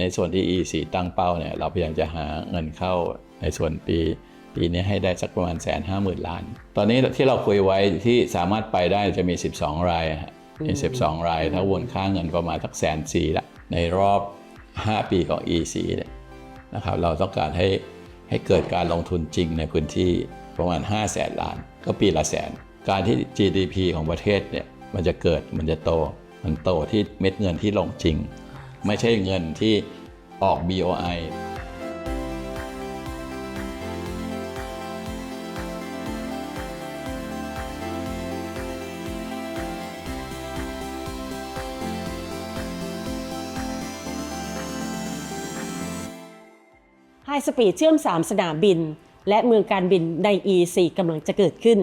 ในส่วนที่ EC ตั้งเป้าเนี่ยเราพยายามจะหาเงินเข้าในส่วนปีปีนี้ให้ได้สักประมาณแสนห้าหมื่นล้าน ตอนนี้ที่เราคุยไว้ที่สามารถไปได้จะมี 12 รายฮะมี 12 ราย ถ้าวนค่าเงินประมาณสักแสนสี่ละในรอบ 5 ปีของ EC เนี่ยนะครับเราต้องการให้ให้เกิดการลงทุนจริงในพื้นที่ประมาณ5แสนล้าน ก็ปีละแสน การที่ GDP ของประเทศเนี่ยมันจะเกิดมันจะโตมันโตที่เม็ดเงินที่ลงจริง ไม่ใช่เงินที่ออก BOI ไฮสปีดเชื่อม 3 สนามบิน และเมืองการบินใน EC กำลังจะเกิดขึ้น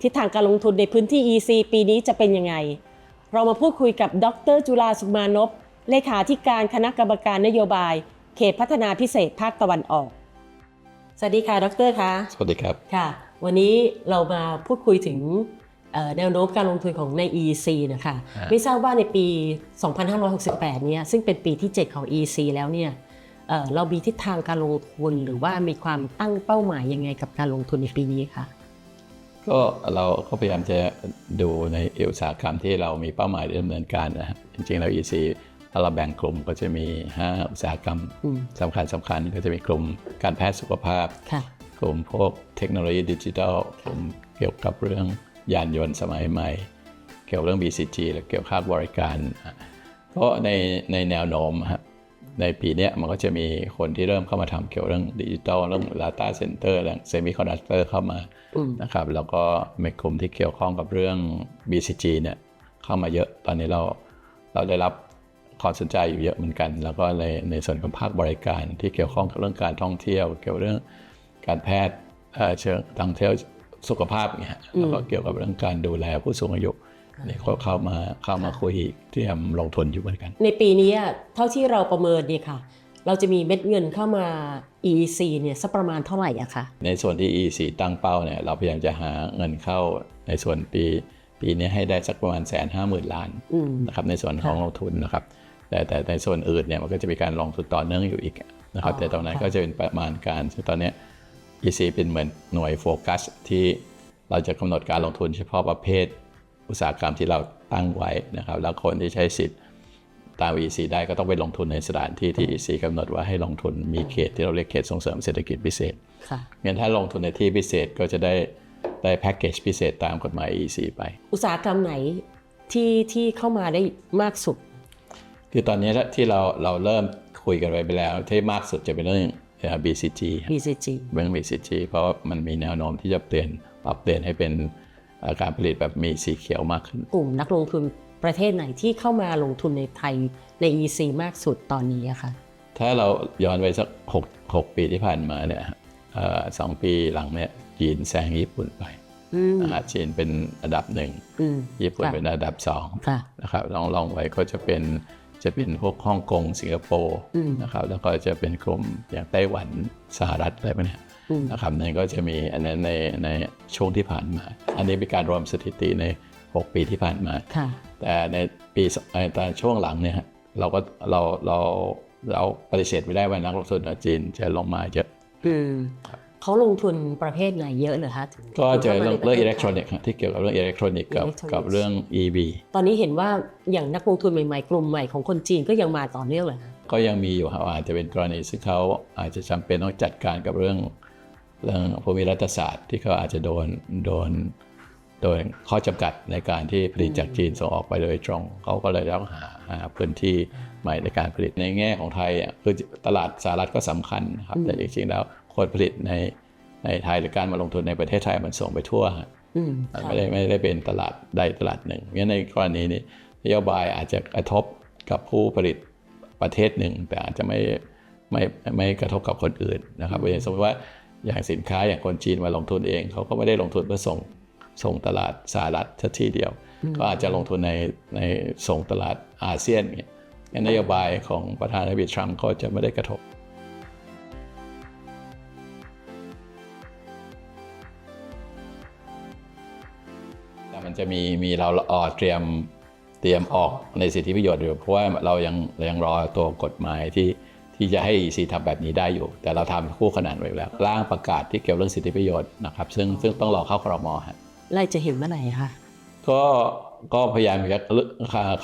ทิศทางการลงทุนในพื้นที่ EC ปีนี้จะเป็นยังไง เรามาพูดคุยกับดรจุลาสุมานพ เลขาธิการคณะกรรมการนโยบาย เขตพัฒนาพิเศษภาคตะวันออก สวัสดีค่ะ ดรคะสวัสดีครับ ค่ะ วันนี้เรามาพูดคุยถึงเอ่อแนวโน้มการลงทุนของใน EC นะคะฮะไม่ทราบว่าในปี 2568 เนี่ย ซึ่งเป็นปีที่ 7 ของ EC แล้วเนี่ยเอ่อเรามีทิศทางการลงทุนหรือว่ามีความตั้งเป้าหมายยังไงกับการลงทุนในปีนี้คะก็เราก็พยายามจะดูในอุตสาหกรรมที่เรามีเป้าหมายที่ดำเนินการนะฮะจริงๆแล้ว EC ถ้าเราแบ่งกลุ่มก็จะมี 5 อุตสาหกรรมอืมสำคัญสำคัญก็จะมีกลุ่มการแพทย์สุขภาพค่ะกลุ่มพวกเทคโนโลยีดิจิทัลกลุ่มเกี่ยวกับเรื่องยานยนต์สมัยใหม่ เกี่ยวเรื่อง BCG และเกี่ยวกับภาคบริการนะเพราะในในแนวโน้มฮะในปีเนี้ยมันก็จะมีคนที่เริ่มเข้ามาทำเกี่ยวเรื่องดิจิทัลเรื่อง Data Center เรื่อง Semiconductor เข้ามาอืมนะครับแล้วก็มีกลุ่มที่เกี่ยวข้องกับเรื่อง BCG เนี่ยเข้ามาเยอะตอนนี้เราเราได้รับ ความสนใจอยู่เยอะเหมือนกัน แล้วก็ในในส่วนของภาคบริการที่เกี่ยวข้องกับเรื่องการท่องเที่ยว เกี่ยวเรื่องการแพทย์เอ่อเชิงทางเที่ยวสุขภาพเนี่ยฮะแล้วก็เกี่ยวกับเรื่องการดูแลผู้สูงอายุนี่ก็เข้ามาเข้ามาคุยเตรียมลงทุนอยู่เหมือนกัน ในปีนี้เท่าที่เราประเมินเนี่ยค่ะ เราจะมีเม็ดเงินเข้ามา EC เนี่ยสักประมาณเท่าไหร่อะคะในส่วนที่ EC ตั้งเป้าเนี่ยเราพยายามจะหาเงินเข้าในส่วนปีปีนี้ให้ได้สักประมาณแสนห้าหมื่นล้านอืมนะครับในส่วนของค่ะลงทุนนะครับ แต่แต่ในส่วนอื่นเนี่ยมันก็จะมีการลงทุนต่อเนื่องอยู่อีกนะครับอ๋อแต่ตรงนั้นค่ะก็จะเป็นประมาณการซึ่งตอนเนี้ย EC เป็นเหมือนหน่วยโฟกัสที่เราจะกำหนดการลงทุนเฉพาะประเภทอุตสาหกรรมที่เราตั้งไว้นะครับ แล้วคนที่ใช้สิทธิ์ตาม EC ได้ก็ต้องไปลงทุนในสถานที่ที่ EC กำหนดว่าให้ลงทุนมีเขตที่เราเรียกเขตส่งเสริมเศรษฐกิจพิเศษค่ะงั้นถ้าลงทุนในที่พิเศษก็จะได้ได้แพ็กเกจพิเศษตามกฎหมาย EC ไป อุตสาหกรรมไหนที่ที่เข้ามาได้มากสุด คือตอนนี้ที่เราเราเริ่มคุยกันไว้ไปแล้วที่มากสุดจะเป็นเรื่องเอ่อ BCG BCG เรื่อง BCG เพราะว่ามันมีแนวโน้มที่จะเปลี่ยนปรับเปลี่ยนให้เป็นเอ่อการผลิตแบบมีสีเขียวมากขึ้น กลุ่มนักลงทุนประเทศไหนที่เข้ามาลงทุนในไทยใน EC มากสุดตอนนี้อะคะถ้าเราย้อนไปสักหกหกปีที่ผ่านมาเนี่ยเอ่อสองปีหลังเนี่ยจีนแซงญี่ปุ่นไปอืมนะฮะจีนเป็นอันดับหนึ่งอืมญี่ปุ่นค่ะเป็นอันดับสองค่ะนะครับลองลองไว้ก็จะเป็น จะเป็นพวกฮ่องกงสิงคโปร์อืมนะครับแล้วก็จะเป็นกลุ่มอย่างไต้หวันสหรัฐอะไรพวกเนี้ยอืมนะครับนั่นก็จะมีอันนั้นในในช่วงที่ผ่านมา อันนี้เป็นการรวมสถิติใน 6 ปีที่ผ่านมาค่ะแต่ในปีสในตอนช่วงหลังเนี่ยฮะเราก็เราเราเราปฏิเสธไม่ได้ว่านักลงทุนจีนจะลงมาเยอะอืม เขาลงทุนประเภทไหนเยอะเหรอคะถึงก็เจอเรื่องเรื่องอิเล็กทรอกนิกส์ที่เกี่ยวกับเรื่องอิเล็กทรอนิกส์กับ Electronics กับเรื่อง EV ตอนนี้เห็นว่าอย่างนักลงทุนใหม่ๆ กลุ่มใหม่ของคนจีนก็ยังมาต่อเนื่องเลยคะก็ยังมีอยู่ครับอาจจะเป็นกรณีซึ่งเขาอาจจะจำเป็นต้องจัดการกับเรื่องเรื่องภูมิรัฐศาสตร์ที่เขาอาจจะโดนโดนโดนข้อจำกัดในการที่ผลิตจากจีนส่งออกไปโดยตรงเขาก็เลยต้องหาหาพื้นที่ใหม่ในการผลิตในแง่ของไทยอะคือตลาดสหรัฐก็สำคัญนะครับแต่จริงๆแล้ว คนผลิตในในไทยหรือการมาลงทุนในประเทศไทยมันส่งไปทั่วฮะอืมมันค่ะไม่ได้ไม่ได้เป็นตลาดใดตลาดหนึ่งงั้นในกรณีนี้นโยบายอาจจะกระทบกับผู้ผลิตประเทศหนึ่ง แต่อาจจะไม่ไม่ไม่กระทบกับคนอื่นนะครับอย่างสมมติว่าอย่างสินค้าอย่างคนจีนมาลงทุนเองเขาก็ไม่ได้ลงทุนเพื่อส่งส่งตลาดสหรัฐทัที่เดียว ก็อาจจะลงทุนในในส่งตลาดอาเซียนเนี่ยงั้นนโยบายของประธานาธิบดีทรัมป์ก็จะไม่ได้กระทบ จะมีมีเราออเตรียมเตรียมออกในสิทธิประโยชน์อยู่เพราะว่าเรายังเรายังรอตัวกฎหมายที่ที่จะให้ EC ทำแบบนี้ได้อยู่ แต่เราทำคู่ขนานไว้แล้วร่างประกาศที่เกี่ยวเรื่องสิทธิประโยชน์นะครับซึ่งซึ่งต้องรอเข้าครมฮะไล่จะเห็นเมื่อไหร่คะก็ก็พยายามจะ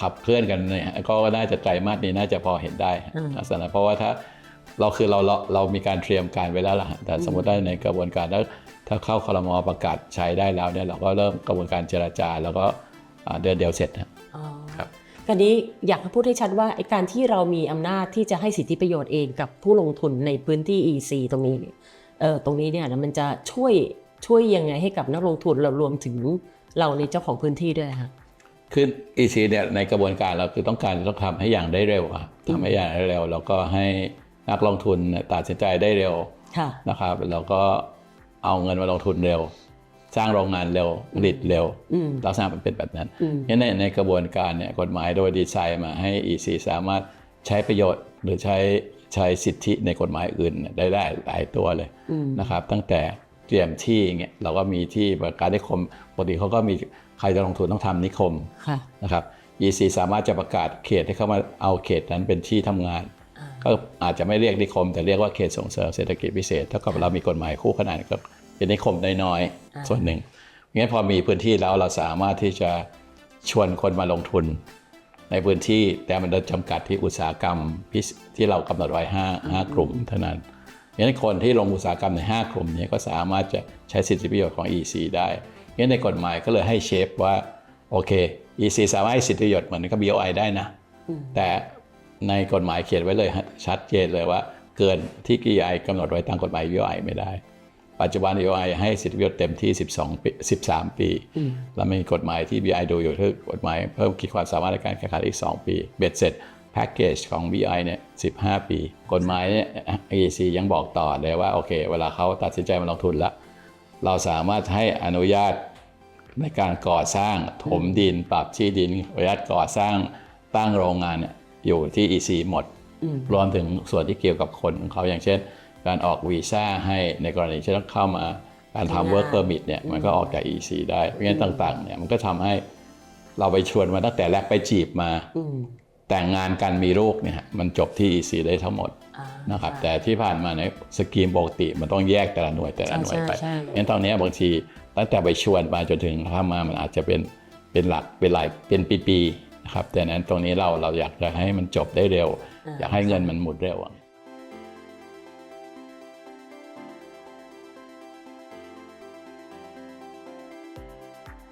ขับเคลื่อนกันเนี่ยก็น่าจะไตรมาสนี้น่าจะพอเห็นได้ลักษณะเพราะว่าถ้า เราคือเราเราเรามีการเตรียมการไว้แล้วล่ะแต่สมมติได้ในกระบวนการแล้วถ้าเข้าครมประกาศใช้ได้แล้วเนี่ยเราก็เริ่มกระบวนการเจรจา แล้วก็อ่าเดือนเดียวเสร็จนะอ๋อครับคราวนี้อยากให้พูดให้ชัดว่าไอ้การที่เรามีอำนาจที่จะให้สิทธิประโยชน์เองกับผู้ลงทุนในพื้นที่ EC ตรงนี้เนี่ยเออตรงนี้เนี่ยนะมันจะช่วยช่วยยังไงให้กับนักลงทุนเรารวมถึงเราในเจ้าของพื้นที่ด้วยคะคือ EC เนี่ยในกระบวนการเราคือต้องการต้องทำให้อย่างได้เร็วอะทำให้อย่างได้เร็วแล้วก็ให้ นักลงทุนเนี่ยตัดสินใจได้เร็วค่ะนะครับ แล้วก็เอาเงินมาลงทุนเร็ว สร้างโรงงานเร็วผลิตเร็วอืมลักษณะมันเป็นแบบนั้นอืมงั้นในในกระบวนการเนี่ยกฎหมายโดยดีไซน์มาให้ EC สามารถใช้ประโยชน์หรือใช้ใช้สิทธิในกฎหมายอื่นเนี่ยได้ได้หลายตัวเลยอืมนะครับ ตั้งแต่เตรียมที่เงี้ยเราก็มีที่ประกาศนิคมปกติเขาก็มีใครจะลงทุนต้องทำนิคมค่ะนะครับ EC สามารถจะประกาศเขตให้เข้ามาเอาเขตนั้นเป็นที่ทำงาน ก็อาจจะไม่เรียกนิคม แต่เรียกว่าเขตส่งเสริมเศรษฐกิจพิเศษเท่ากับเรามีกฎหมายคู่ขนานกับเป็นนิคมน้อยอ่าๆส่วนหนึ่งงั้นพอมีพื้นที่แล้วเราสามารถที่จะชวนคนมาลงทุน ในพื้นที่แต่มันจำกัดที่อุตสาหกรรมพิเศษที่เรากำหนดไว้5 5กลุ่มเท่านั้นงั้นคนที่ลงอุตสาหกรรมใน 5 กลุ่มนี้ก็สามารถจะใช้สิทธิประโยชน์ของ EC ได้งั้นในกฎหมายก็เลยให้เชฟว่าโอเค EC สามารถให้สิทธิประโยชน์เหมือนกับ BOI ได้นะ แต่ ในกฎหมายเขียนไว้เลยฮะชัดเจนเลยว่า เกินที่ GI กำหนดไว้ตามกฎหมาย BOI ไม่ได้ ปัจจุบัน BOI ให้สิทธิประโยชน์เต็มที่ 12 ปี 13 ปี แล้วมีกฎหมายที่ BI ดูอยู่คือกฎหมายเพิ่มขีดความสามารถในการแข่งขันอีก 2 ปี เบ็ดเสร็จแพ็กเกจของ BI เนี่ย 15 ปี กฎหมายเนี่ย EC ยังบอกต่อเลยว่าโอเค เวลาเขาตัดสินใจมาลงทุนแล้ว เราสามารถให้อนุญาตในการก่อสร้างถมดินปรับที่ดินอนุญาตก่อสร้างตั้งโรงงานเนี่ย อยู่ที่ EC หมด รวมถึงส่วนที่เกี่ยวกับคนของเขาอย่างเช่น การออกวีซ่าให้ในกรณีที่ต้องเข้ามาการทำ work permit เนี่ยมันก็ออกจาก EC ได้เพราะงั้นต่างๆเนี่ยมันก็ทำให้เราไปชวนมาตั้งแต่แรกไปจีบมาอืมแต่งงานกันมีลูกเนี่ยมันจบที่ EC ได้ทั้งหมดอ่านะครับแต่ที่ผ่านมาในสกีมปกติมันต้องแยกแต่ละหน่วยแต่ละหน่วยไปใช่ใช่ใช่งั้นตอนนี้บางทีตั้งแต่ไปชวนมาจนถึงทำมามันอาจจะเป็นเป็นหลักเป็นหลายเป็นปีๆ นะครับแต่นั้นตรงนี้เราเราอยากจะให้มันจบได้เร็ว อยากให้เงินมันหมุนเร็วอะ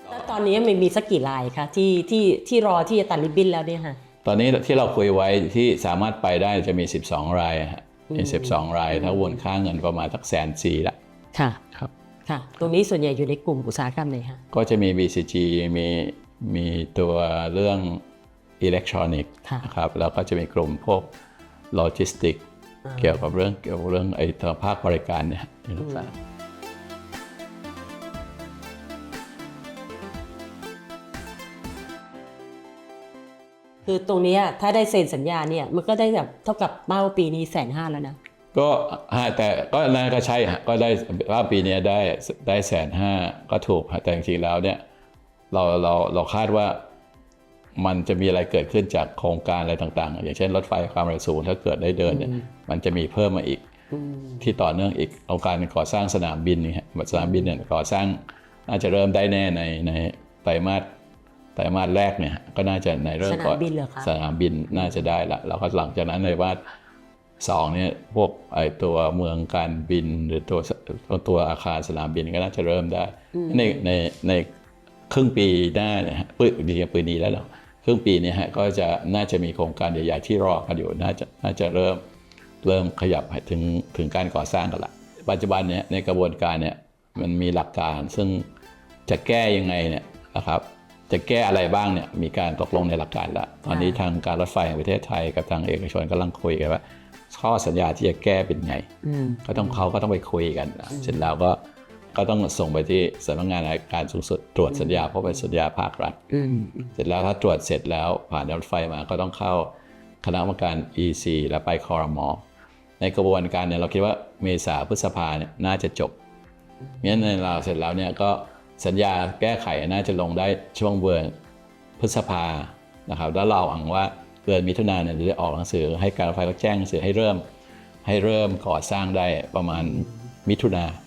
แล้วตอนนี้มันมีสักกี่รายคะที่ที่ที่รอที่จะตัดริบบิ้นแล้วเนี่ยค่ะตอนนี้ที่เราคุยไว้ที่สามารถไปได้จะมี 12 รายฮะมี12 รายถ้าวนค่าเงินประมาณสักแสนสี่ละค่ะครับค่ะ ตรงนี้ส่วนใหญ่อยู่ในกลุ่มอุตสาหกรรมไหนคะก็จะมี BCG มีมีตัวเรื่อง อิเล็กทรอนิกส์ค่ะนะครับแล้วก็จะมีกลุ่มพวกโลจิสติกเกี่ยวกับเรื่องเกี่ยวกับเรื่องไอ้ตัวภาคบริการเนี่ยในลักษณะคือตรงเนี้ยถ้าได้เซ็นสัญญาเนี่ยมันก็ได้แบบเท่ากับเป้าปีนี้แสนห้าแล้วนะก็ฮะแต่ก็น่าก็ใช่ฮะก็ได้ว่าปีนี้ได้ได้แสนห้าก็ถูกฮะแต่จริงๆแล้วเนี่ยเราเราเราคาดว่า มันจะมีอะไรเกิดขึ้นจากโครงการอะไรต่างๆ อย่างเช่นรถไฟความเร็วสูงถ้าเกิดได้เดินเนี่ยมันจะมีเพิ่มมาอีกที่ต่อเนื่องอีกโครงการก่อสร้างสนามบินเนี่ยฮะสนามบินเนี่ยก่อสร้างน่าจะเริ่มได้แน่ในในไตรมาสไตรมาสแรกเนี่ยฮะก็น่าจะในเรื่องก่อสนามบินเหรอคะสนามบินน่าจะได้ละแล้วก็หลังจากนั้นในว่าสองเนี่ยพวกไอตัวเมืองการบินหรือตัวตัวตัวอาคารสนามบินก็น่าจะเริ่มได้ในในในครึ่งปีหน้าเนี่ยฮะปืนดีปืนนี้แล้วเหรอ ครึ่งปีเนี้ฮะก็จะน่าจะมีโครงการใหญ่ๆที่รอกันอยู่น่าจะน่าจะเริ่มเริ่มขยับถึงถึงการก่อสร้างกันละปัจจุบันเนี่ยในกระบวนการเนี่ยมันมีหลักการซึ่งจะแก้ยังไงเนี่ยนะครับจะแก้อะไรบ้างเนี่ยมีการตกลงในหลักการแล้วตอนนี้ทางการรถไฟแห่งประเทศไทยกับทางเอกชนกำลังคุยกันว่าข้อสัญญาที่จะแก้เป็นไงอืมก็ต้องเขาก็ต้องไปคุยกันนะเสร็จแล้วก็ ก็ต้องส่งไปที่สำนักงานอัยการสูงสุดตรวจสัญญาเพราะเป็นสัญญาภาครัฐอืมเสร็จแล้วถ้าตรวจเสร็จแล้วผ่านรถไฟมาก็ต้องเข้าคณะกรรมการ EC แล้วไปคอรมอในกระบวนการเนี่ยเราคิดว่าเมษาพฤษภาเนี่ยน่าจะจบงั้นในเราเสร็จแล้วเนี่ยก็สัญญาแก้ไขน่าจะลงได้ช่วงเดือนพฤษภานะครับแล้วเราหวังว่าเดือนมิถุนายนเนี่ยจะออกหนังสือ ให้การรถไฟเขาแจ้งหนังสือให้เริ่ม ให้เริ่มก่อสร้างได้ประมาณมิถุนาอืม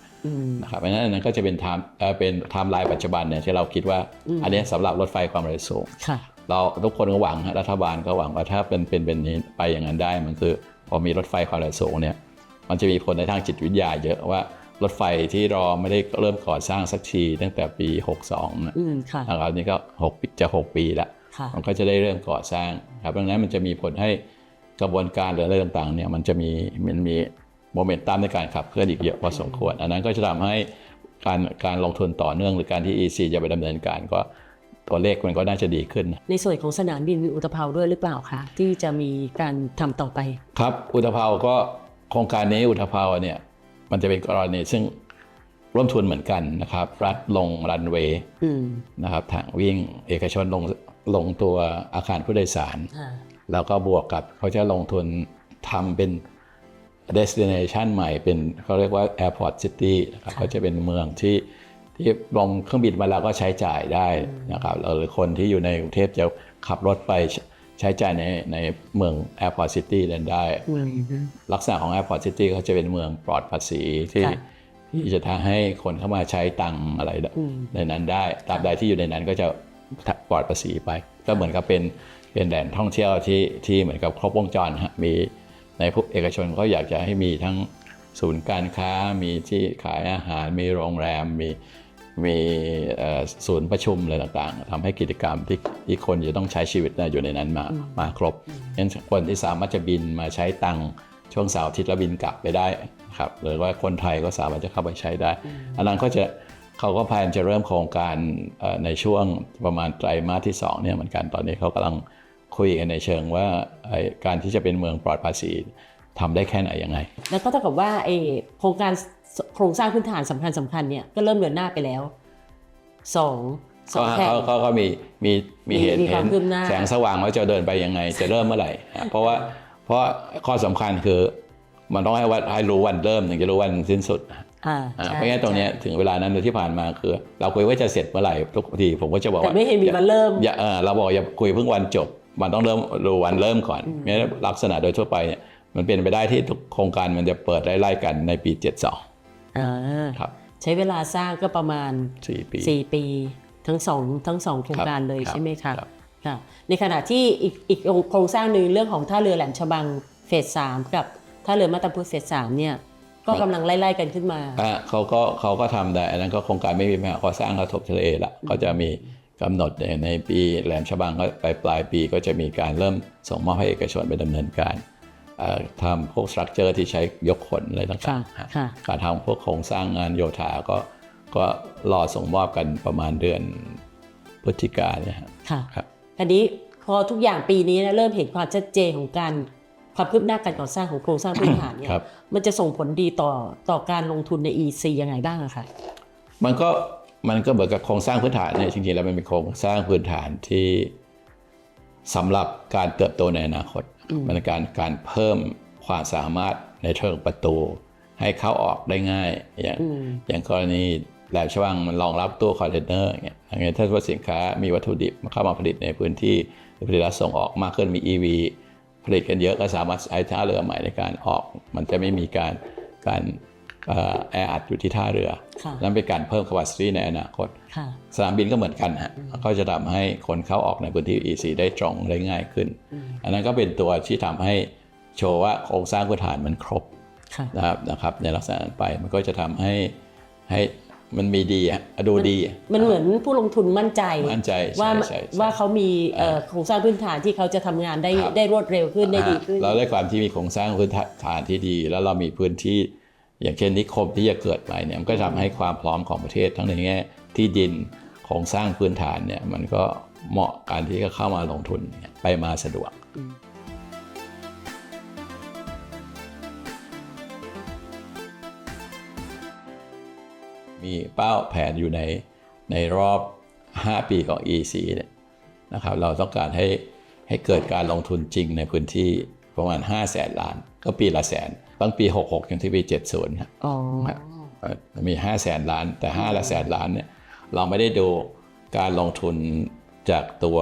นะครับเพราะฉะนั้นอันนั้นก็จะเป็นไทม์เอ่อเป็นไทม์ไลน์ปัจจุบันเนี่ยที่เราคิดว่าอันเนี้ยสำหรับรถไฟความเร็วสูงค่ะเราทุกคนก็หวังฮะรัฐบาลก็หวังว่าถ้าเป็นเป็นเป็นนี้ไปอย่างนั้นได้มันคือพอมีรถไฟความเร็วสูงเนี่ยมันจะมีผลในทางจิตวิทยาเยอะว่ารถไฟที่รอไม่ได้เริ่มก่อสร้างสักทีตั้งแต่ปี 62นะอืมค่ะนะครับนี่ก็6ปีจะ 6 ปีแล้วค่ะมันก็จะได้เริ่มก่อสร้างครับดังนั้นมันจะมีผลให้กระบวนการหรืออะไรต่างๆเนี่ยมันจะมีมันมี โมเมนตัมในการขับเคลื่อนอีกเยอะพอสมควร อันนั้นก็จะทำให้การการลงทุนต่อเนื่องหรือการที่ EC จะไปดำเนินการก็ตัวเลขมันก็น่าจะดีขึ้น ในส่วนของสนามบินอุตภเปาด้วยหรือเปล่าคะที่จะมีการทำต่อไป ครับอุตภาวก็โครงการนี้อุตภาวเนี่ยมันจะเป็นกรณีซึ่งร่วมทุนเหมือนกันนะครับ รัฐลงรันเวย์อืมนะครับทางวิ่งเอกชนลงลงตัวอาคารผู้โดยสารค่ะแล้วก็บวกกับเขาจะลงทุนทำเป็น destination ใหม่เป็นเขาเรียกว่า airport city นะครับก็จะเป็นเมืองที่ที่ลงเครื่องบินมาแล้วก็ใช้จ่ายได้นะครับหรือคนที่อยู่ในกรุงเทพจะขับรถไปใช้จ่ายในในเมือง airport city นั้นได้อืมลักษณะของ Airport City เขาจะเป็นเมืองปลอดภาษีที่ค่ะที่จะทำให้คนเข้ามาใช้ตังค์อะไรอืมในนั้นได้ตราบใดที่อยู่ในนั้นก็จะปลอดภาษีไป ก็เหมือนกับเป็นเป็นแหล่งท่องเที่ยวที่ที่เหมือนกับครบวงจรฮะมี ในพวกเอกชนก็อยากจะให้มีทั้งศูนย์การค้า มีที่ขายอาหาร มีโรงแรม มีมีเอ่อศูนย์ประชุมอะไรต่างๆทำให้กิจกรรมที่ที่คนจะต้องใช้ชีวิตน่ะอยู่ในนั้นมามาครบงั้นคนที่สามารถจะบินมาใช้ตังค์ช่วงเสาร์อาทิตย์แล้วบินกลับไปได้ครับหรือว่าคนไทยก็สามารถจะเข้าไปใช้ได้ อันนั้นก็จะเขาก็พยายามจะเริ่มโครงการเอ่อในช่วงประมาณไตรมาสที่สองเนี่ยเหมือนกันตอนนี้เขากำลัง คุยกันในเชิงว่าไอ้การที่จะเป็นเมืองปลอดภาษีทำได้แค่ไหนยังไง แล้วก็เท่ากับว่าไอ้โครงการโครงสร้างพื้นฐานสำคัญสำคัญเนี่ยก็เริ่มเดินหน้าไปแล้วสองสอก็งแห่งเขาเขาก็มีมีมีมีเห็นมีคเห็วามนคืบหน้าแสงสว่างว่าจะเดินไปยังไง จะเริ่มเมื่อไหร่ฮะเพราะว่าเพราะข้อสำคัญคือมันต้องให้ว่าให้รู้วันเริ่มถึงจะรู้วันสิ้นสุดอ่าอ่าใช่เพราะงั้นตรงเนี้ยถึงเวลานั้นที่ผ่านมาคือ เราคุยว่าจะเสร็จเมื่อไหร่ทุกทีผมก็จะบอกแต่ว่าไม่เห็นมีวันเริ่มอย่าเออเราบอกอย่าคุยเพิ่งวันจบ มันต้องเริ่มดูวันเริ่มก่อนงั้นลักษณะโดยทั่วไปเนี่ยมันเป็นไปได้ที่ทุกโครงการมันจะเปิดไล่ๆกันในปี 72อ่าครับใช้เวลาสร้างก็ประมาณ 4 ปี 4 ปี ทั้งสองทั้งสองโครงการเลยครับใช่ไหมคะครับค่ะในขณะที่อีกอีกโครงสร้างหนึ่งเรื่องของท่าเรือแหลมฉบังเฟสสามกับท่าเรือมาตาพุธเฟสสามเนี่ยก็กำลังไล่ๆกันขึ้นมาอะเขาก็เขาก็ทำได้อันนั้นก็โครงการไม่มีปัญหาก่อสร้างกระทบทะเลละก็จะมี กำหนดในในปีแหลมฉบังก็ไปปลายปีก็จะมีการเริ่มส่งมอบให้เอกชนไปดำเนินการเอ่อทำพวกสตรัคเจอร์ที่ใช้ยกขนอะไรต่างๆค่ะฮะค่ะการทำพวกโครงสร้างงานโยธาก็ก็รอส่งมอบกันประมาณเดือนพฤศจิกาเนี่ยฮะค่ะครับทีนี้พอทุกอย่างปีนี้นะเริ่มเห็นความชัดเจนของการความคืบหน้าการก่อสร้างของโครงสร้างพื้นฐานเนี่ยครับมันจะส่งผลดีต่อต่อการลงทุนใน EC ยังไงบ้างอะคะมันก็ มันก็เหมือนกับโครงสร้างพื้นฐานเนี่ยจริงๆแล้วมันเป็นโครงสร้างพื้นฐานที่สำหรับการเติบโตในอนาคต มันเป็นการการเพิ่มความสามารถในเชิงประตู ให้เข้าออกได้ง่าย อย่างอย่างกรณีแหลมฉบังมันรองรับตู้คอนเทนเนอร์อย่างเงี้ยอย่างเงี้ยถ้าว่าสินค้ามีวัตถุดิบเข้ามาผลิตในพื้นที่หรือผลิตและส่งออกมากขึ้นมี EV ผลิตกันเยอะก็สามารถใช้ท่าเรือใหม่ในการออก มันจะไม่มีการการเอ่อ แออัดอยู่ที่ท่าเรือค่ะนั่นเป็นการเพิ่ม capacity ในอนาคตค่ะสนามบินก็เหมือนกันฮะก็จะทำให้คนเข้าออกในพื้นที่ EC ได้ตรงได้ง่ายขึ้น อันนั้นก็เป็นตัวที่ทำให้โชว์ว่าโครงสร้างพื้นฐานมันครบค่ะนะครับนะครับในลักษณะนั้นไปมันก็จะทำให้ให้มันมีดีอะดูดี มันเหมือนผู้ลงทุนมั่นใจมั่นใจใช่ว่าใช่ใช่ว่าเขามีเอ่อโครงสร้างพื้นฐานที่เขาจะทำงานได้ครับได้รวดเร็วขึ้นได้ดีขึ้นอ่าเราได้ความที่มีโครงสร้างพื้นฐานที่ดี แล้วเรามีพื้นที่ อย่างเช่นนิคมที่จะเกิดใหม่เนี่ยมันก็ทำให้ความพร้อมของประเทศทั้งในแง่ที่ดินโครงสร้างพื้นฐานเนี่ยมันก็เหมาะการที่จะเข้ามาลงทุนนไปมาสะดวกมีเป้าแผนอยู่ในในรอบ 5 ปีของ EC เนี่ยนะครับเราต้องการให้ให้เกิดการลงทุนจริงในพื้นที่ ประมาณ 5 0 0แสนล้าน ก็ปีละแสนตั้งปี 66อย่างที่ปี70ครับอ๋อเอ่อมี 5 0 0แสนล้าน แต่ 5 ละแสนล้านเนี่ยเราไม่ได้ดูการลงทุนจากตัว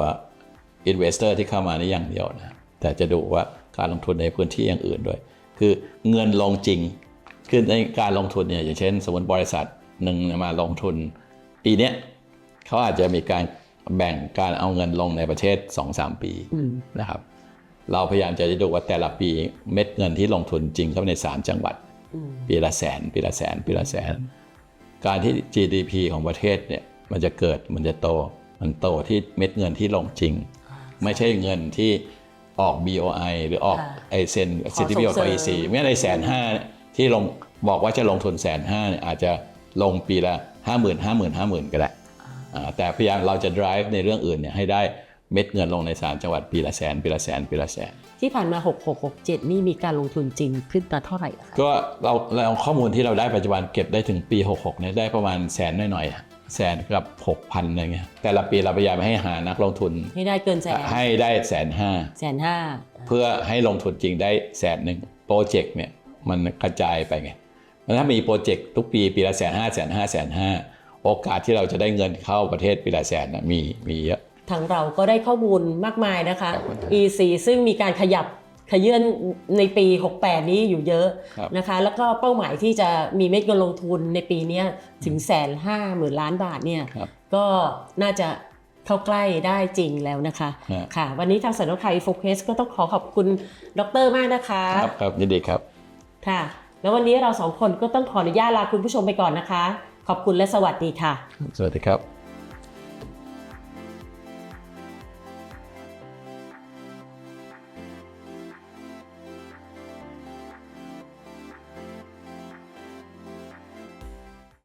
อินเวสเตอร์ที่เข้ามานี่อย่างเดียวนะแต่จะดูว่าการลงทุนในพื้นที่อย่างอื่นด้วย คือเงินลงจริงคือในการลงทุนเนี่ยอย่างเช่น สมมติบริษัทหนึ่งมาลงทุนปีเนี้ยเขาอาจจะมีการแบ่งการเอาเงินลงในประเทศ 2-3 ปีนะครับ เราพยายามจะดูว่าแต่ละปีเม็ดเงินที่ลงทุนจริงเข้าไปใน 3 จังหวัด ปีละแสน ปีละแสน ปีละแสน การที่ GDP ของประเทศเนี่ยมันจะเกิดมันจะโต มันโตที่เม็ดเงินที่ลงจริง ไม่ใช่เงินที่ออก BOI หรือออกค่ะไอเซ็นสิทธิประโยชน์ขอของส่งเสริ EC มไม่ได้แสนห้าที่ลงบอกว่าจะลงทุนแสนห้าเนี่ยอาจจะลงปีละห้าหมื่นห้าหมื่นห้าหมื่นก็ได้อ่าแต่พยายามเราจะ drive ในเรื่องอื่นเนี่ยให้ได้ เม็ดเงินลงในสามจังหวัดปีละแสนปีละแสนปีละแสน ที่ผ่านมา 6667 นี่มีการลงทุนจริงขึ้นมาเท่าไหร่อะคะก็เราเราข้อมูลที่เราได้ปัจจุบันเก็บได้ถึงปี 66เนี่ยได้ประมาณแสนหน่อยๆอะแสนกับ 6,000อะไรเงี้ยแต่ละปีเราพยายามให้หานักลงทุน ให้ได้เกินแสนให้ได้แสนห้าแสนห้าเพื่อให้ลงทุนจริงได้แสนหนึ่งโปรเจกต์เนี่ยมันกระจายไปไงแล้วถ้ามีโปรเจกต์ทุกปีปีละแสนห้าแสนห้าแสนห้าโอกาสที่เราจะได้เงินเข้าประเทศปีละแสนนะมีมีเยอะ ทางเราก็ได้ข้อมูลมากมายนะคะครับ EC ซึ่งมีการขยับขยื่นในปี 68 นี้อยู่เยอะครับนะคะ แล้วก็เป้าหมายที่จะมีเม็ดเงินลงทุนในปีเนี้ยถึงแสนห้าหมื่นล้านบาทเนี่ยครับก็น่าจะเข้าใกล้ได้จริงแล้วนะคะฮะค่ะ วันนี้ทางสำนักไทยโฟกัสก็ต้องขอขอบคุณดรมากนะคะ ครับครับยินดีครับค่ะ แล้ววันนี้เราสองคนก็ต้องขออนุญาตลาคุณผู้ชมไปก่อนนะคะ ขอบคุณและสวัสดีค่ะ สวัสดีครับ